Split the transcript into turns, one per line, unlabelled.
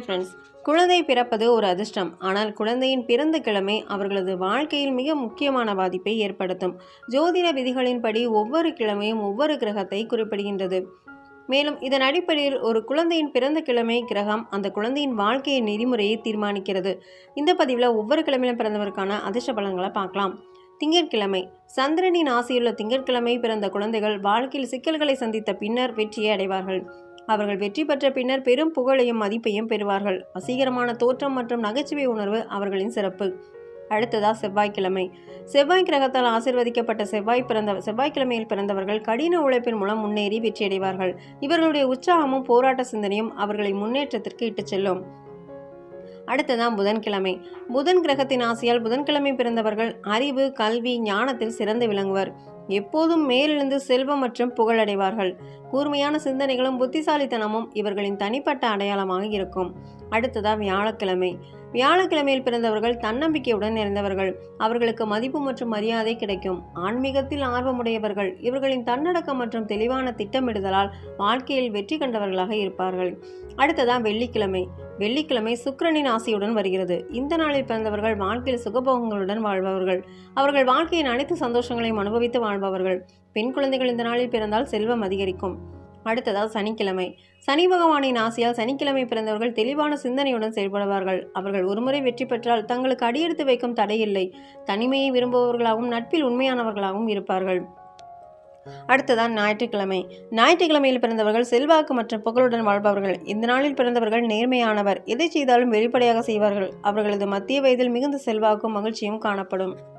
Friends குழந்தை பிறப்பது ஒரு அதிர்ஷ்டம். ஆனால் குழந்தையின் பிறந்த கிழமை அவர்களது வாழ்க்கையில் மிக முக்கியமான பாதிப்பை ஏற்படுத்தும். ஜோதிட விதிகளின்படி ஒவ்வொரு கிழமையும் ஒவ்வொரு கிரகத்தை குறிப்பிடுகின்றது. மேலும் இதன் அடிப்படையில் ஒரு குழந்தையின் பிறந்த கிழமை கிரகம் அந்த குழந்தையின் வாழ்க்கையின் நெறிமுறையை தீர்மானிக்கிறது. இந்த பதிவில் ஒவ்வொரு கிழமையிலும் பிறந்தவருக்கான அதிர்ஷ்ட பலன்களை பார்க்கலாம். திங்கட்கிழமை. சந்திரனின் ஆசையுள்ள திங்கட்கிழமை பிறந்த குழந்தைகள் வாழ்க்கையில் சிக்கல்களை சந்தித்த பின்னர் வெற்றியை அடைவார்கள். அவர்கள் வெற்றி பெற்ற பின்னர் பெரும் புகழையும் மதிப்பையும் பெறுவார்கள். வசீகரமான தோற்றம் மற்றும் நகைச்சுவை உணர்வு அவர்களின் சிறப்பு. அடுத்ததா செவ்வாய்க்கிழமை. செவ்வாய் கிரகத்தால் ஆசிர்வதிக்கப்பட்ட செவ்வாய் பிறந்த செவ்வாய்க்கிழமையில் பிறந்தவர்கள் கடின உழைப்பின் மூலம் முன்னேறி வெற்றியடைவார்கள். இவர்களுடைய உற்சாகமும் போராட்ட சிந்தனையும் அவர்களை முன்னேற்றத்திற்கு இட்டுச் செல்லும். அடுத்ததான் புதன்கிழமை. புதன் கிரகத்தின் ஆசையால் புதன்கிழமை பிறந்தவர்கள் அறிவு கல்வி ஞானத்தில் சிறந்து விளங்குவர். எப்போதும் மேலிருந்து செல்வம் மற்றும் புகழடைவார்கள். கூர்மையான சிந்தனைகளும் புத்திசாலித்தனமும் இவர்களின் தனிப்பட்ட அடையாளமாக இருக்கும். அடுத்ததா வியாழக்கிழமை. வியாழக்கிழமையில் பிறந்தவர்கள் தன்னம்பிக்கையுடன் இருந்தவர்கள் அவர்களுக்கு மதிப்பு மற்றும் மரியாதை கிடைக்கும். ஆன்மீகத்தில் ஆர்வமுடையவர்கள். இவர்களின் தன்னடக்கம் மற்றும் தெளிவான திட்டமிடுதலால் வாழ்க்கையில் வெற்றி கண்டவர்களாக இருப்பார்கள். அடுத்ததான் வெள்ளிக்கிழமை. வெள்ளிக்கிழமை சுக்கிரனின் ஆசையுடன் வருகிறது. இந்த நாளில் பிறந்தவர்கள் வாழ்க்கையில் சுகபோகங்களுடன் வாழ்பவர்கள். அவர்கள் வாழ்க்கையின் அனைத்து சந்தோஷங்களையும் அனுபவித்து வாழ்பவர்கள். பெண் குழந்தைகள் இந்த நாளில் பிறந்தால் செல்வம் அதிகரிக்கும். அடுத்ததால் சனிக்கிழமை. சனி பகவானின் ஆசையால் சனிக்கிழமை பிறந்தவர்கள் தெளிவான சிந்தனையுடன் செயல்படுவார்கள். அவர்கள் ஒருமுறை வெற்றி பெற்றால் தங்களுக்கு அடியெடுத்து வைக்கும் தடையில்லை. தனிமையை விரும்புபவர்களாகவும் நட்பில் உண்மையானவர்களாகவும் இருப்பார்கள். அடுத்ததான் ஞாயிற்றுக்கிழமை. ஞாயிற்றுக்கிழமையில் பிறந்தவர்கள் செல்வாக்கு மற்றும் புகழுடன் வாழ்பவர்கள். இந்த நாளில் பிறந்தவர்கள் நேர்மையானவர். எதை செய்தாலும் வெளிப்படையாக செய்வார்கள். அவர்களது மத்திய வயதில் மிகுந்த செல்வாக்கும் மகிழ்ச்சியும் காணப்படும்.